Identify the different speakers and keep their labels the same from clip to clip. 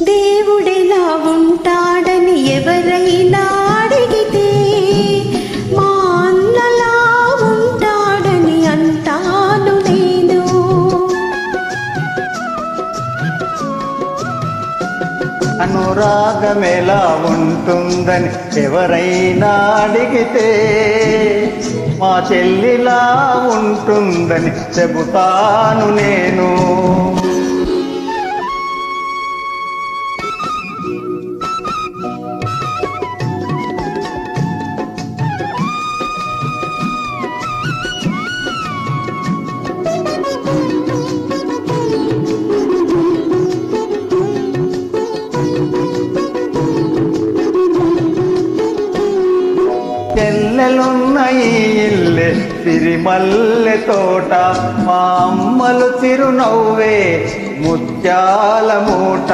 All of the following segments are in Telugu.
Speaker 1: దేవుడెలా ఉంటాడని ఎవరైనా అడిగితే మా అన్నలా ఉంటాడని అంటాను నేను.
Speaker 2: అనురాగమెలా ఉంటుందని ఎవరైనా అడిగితే మా చెల్లిలా ఉంటుందని చెబుతాను నేను. చెల్లెలున్న ఈ ఇల్లే సిరిమల్లె తోట. మా అమ్మలు చిరునవ్వే ముత్యాల మూట.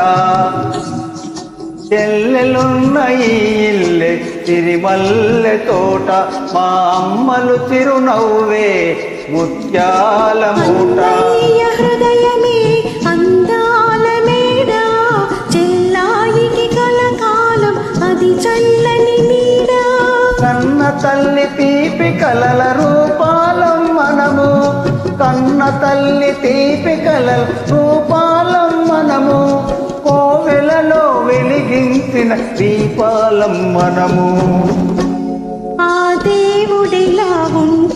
Speaker 2: చెల్లెలున్నాయి ఈ ఇల్లే సిరిమల్లె తోట. మా అమ్మలు చిరునవ్వే ముత్యాల మూట.
Speaker 1: హృదయమే
Speaker 2: తల్లి తీపి కలల రూపాలం మనము. కన్న తల్లి తీపి కలల రూపాలం మనము. కోవెలలో వెలిగించిన దీపాలం మనము.
Speaker 1: ఆ దేవుడిలా ఉంటాడని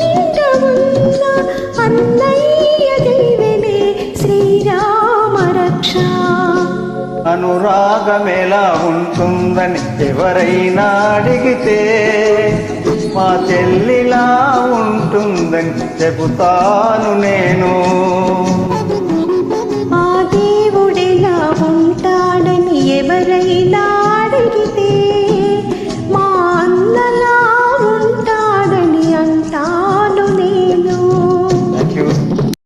Speaker 1: నింట ఉన్నా అన్నయ్య దీవెనే శ్రీరామ రక్ష.
Speaker 2: అనురాగమెలా ఉంటుందని ఎవరైనా అడిగితే మా చెల్లిలా ఉందని చెబుతాను నేను.